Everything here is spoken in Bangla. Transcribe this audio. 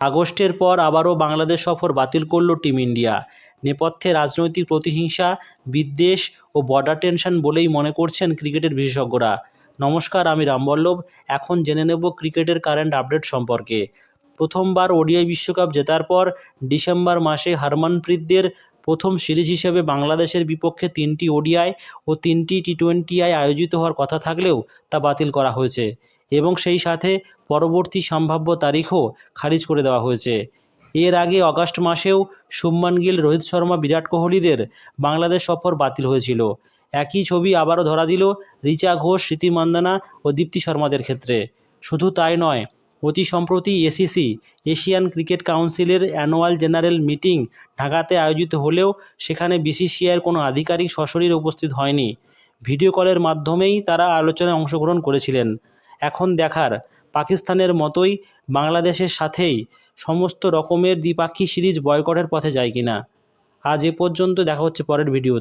আগস্টের পর আবারও বাংলাদেশ সফর বাতিল করল টিম ইন্ডিয়া। নেপথ্যে রাজনৈতিক প্রতিহিংসা, বিদ্বেষ ও বর্ডার টেনশন বলেই মনে করছেন ক্রিকেটের বিশেষজ্ঞরা। নমস্কার, আমি রামবল্লভ এখন জেনে নেব ক্রিকেটের কারেন্ট আপডেট সম্পর্কে। প্রথমবার ওডিআই বিশ্বকাপ জেতার পর ডিসেম্বর মাসে হরমনপ্রীতদের প্রথম সিরিজ হিসেবে বাংলাদেশের বিপক্ষে তিনটি ওডিআই ও তিনটি টি টোয়েন্টিআই আয়োজিত হওয়ার কথা থাকলেও তা বাতিল করা হয়েছে। এবং সেই সাথে পরবর্তী সম্ভাব্য তারিখও খারিজ করে দেওয়া হয়েছে। এর আগে অগাস্ট মাসেও শুভমান গিল, রোহিত শর্মা, বিরাট কোহলিদের বাংলাদেশ সফর বাতিল হয়েছিল। একই ছবি আবারও ধরা দিল রিচা ঘোষ, স্মৃতি মান্দানা ও দীপ্তি শর্মাদের ক্ষেত্রে। শুধু তাই নয়, অতি সম্প্রতি এসিসি, এশিয়ান ক্রিকেট কাউন্সিলের অ্যানুয়াল জেনারেল মিটিং ঢাকাতে আয়োজিত হলেও সেখানে বিসিসিআইয়ের কোনো আধিকারিক সশরীর উপস্থিত হয়নি। ভিডিও কলের মাধ্যমেই তারা আলোচনায় অংশগ্রহণ করেছিলেন। এখন দেখার। পাকিস্তানের মতোই বাংলাদেশের সাথেই সমস্ত রকমের দ্বিপাক্ষিক সিরিজ বয়কটের পথে যায় কিনা। আজ এ পর্যন্ত দেখা হচ্ছে পরের ভিডিওতে।